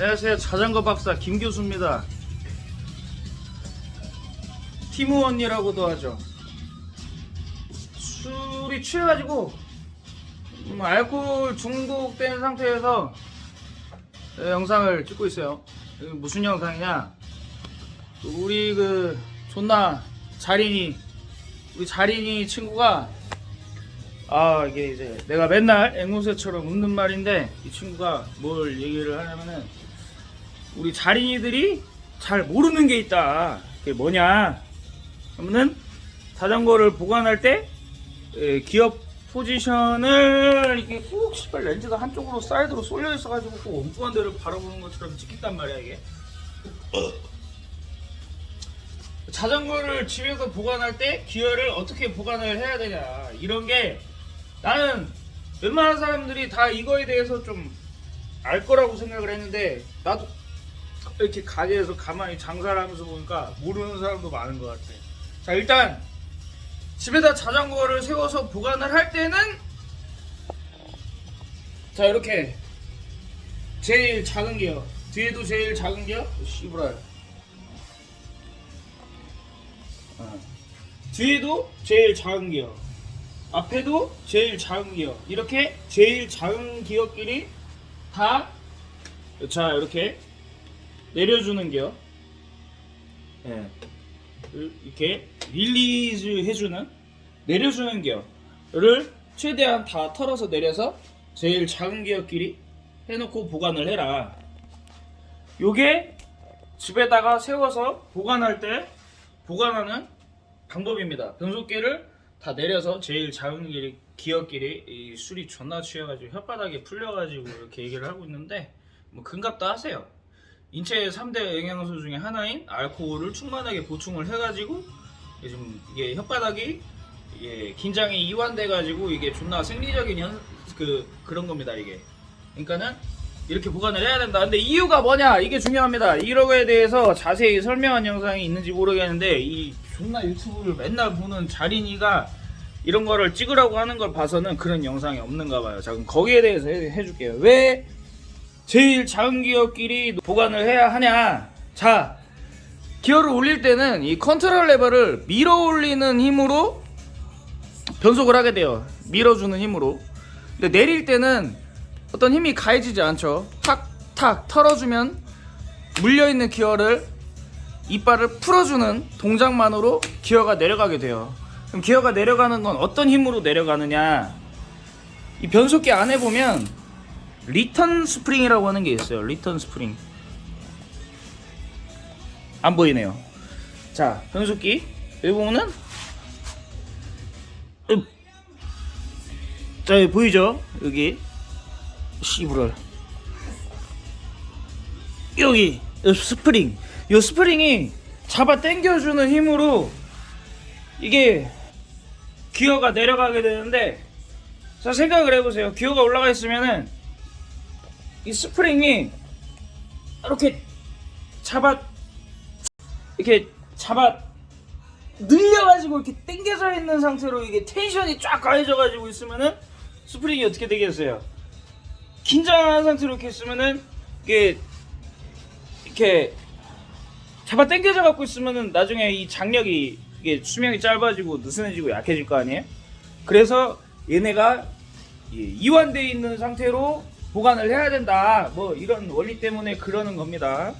안녕하세요. 자전거 박사 김 교수입니다. 티무 언니라고도 하죠. 술이 취해가지고 음, 알코올 중독된 상태에서 에, 영상을 찍고 있어요. 무슨 영상이냐? 우리 그 존나 자린이 우리 자린이 친구가 아 이게 이제 내가 맨날 앵무새처럼 웃는 말인데 이 친구가 뭘 얘기를 하냐면은 우리 자린이들이 잘 모르는 게 있다. 그게 뭐냐? 그러면은 자전거를 보관할 때 에, 기업 포지션을 이게 꼭 씨발 렌즈가 한쪽으로 사이드로 쏠려 있어가지고 꼭 엉뚱한 데를 바라보는 것처럼 찍힌단 말이야 이게. 자전거를 집에서 보관할 때 기어를 어떻게 보관을 해야 되냐. 이런 게 나는 웬만한 사람들이 다 이거에 대해서 좀 알 거라고 생각을 했는데 나도 이렇게 가게에서 가만히 장사를 하면서 보니까 모르는 사람도 많은 것 같아. 자 일단 집에다 자전거를 세워서 보관을 할 때는 자 이렇게 제일 작은 기어 뒤에도 제일 작은 기어 씨부랄 어. 뒤에도 제일 작은 기어 앞에도 제일 작은 기어 이렇게 제일 작은 기어끼리 다 자 이렇게 내려주는 기어 예. 이렇게 릴리즈 해주는 내려주는 기어를 최대한 다 털어서 내려서 제일 작은 기어끼리 해놓고 보관을 해라 요게 집에다가 세워서 보관할 때 보관하는 방법입니다. 변속기를 다 내려서 제일 작은 길이 기어끼리 이 술이 존나 취해가지고 혓바닥에 풀려가지고 이렇게 얘기를 하고 있는데 뭐 금값도 하세요. 인체의 3대 영양소 중에 하나인 알코올을 충분하게 보충을 해가지고 좀 이게 혓바닥이 이게 긴장이 이완돼가지고 이게 존나 생리적인 현, 그 그런 겁니다 이게. 그러니까는 이렇게 보관을 해야 된다. 근데 이유가 뭐냐? 이게 중요합니다. 이런 거에 대해서 자세히 설명한 영상이 있는지 모르겠는데 이 존나 유튜브를 맨날 보는 자린이가 이런 거를 찍으라고 하는 걸 봐서는 그런 영상이 없는가 봐요. 자, 그럼 거기에 대해서 해, 해줄게요. 왜 제일 작은 기어끼리 보관을 해야 하냐? 자, 기어를 올릴 때는 이 컨트롤 레버를 밀어 올리는 힘으로 변속을 하게 돼요. 밀어주는 힘으로. 근데 내릴 때는 어떤 힘이 가해지지 않죠. 탁탁 털어주면 물려있는 기어를 이빨을 풀어주는 동작만으로 기어가 내려가게 돼요. 그럼 기어가 내려가는 건 어떤 힘으로 내려가느냐? 이 변속기 안에 보면 리턴 스프링이라고 하는 게 있어요. 리턴 스프링. 안 보이네요. 자, 변속기 여기 보면은 음. 자, 여기 보이죠? 여기 씨부럴 여기 이 스프링 이 스프링이 잡아 당겨주는 힘으로 이게 기어가 내려가게 되는데 자 생각을 해보세요 기어가 올라가 있으면은 이 스프링이 이렇게 잡아 이렇게 잡아 늘려가지고 이렇게 당겨져 있는 상태로 이게 텐션이 쫙 가해져가지고 있으면은 스프링이 어떻게 되겠어요? 긴장한 상태로 이렇게 있으면은 이게 이렇게 잡아 당겨져 갖고 있으면은 나중에 이 장력이 이게 수명이 짧아지고 느슨해지고 약해질 거 아니에요? 그래서 얘네가 이- 이완돼 있는 상태로 보관을 해야 된다. 뭐 이런 원리 때문에 그러는 겁니다.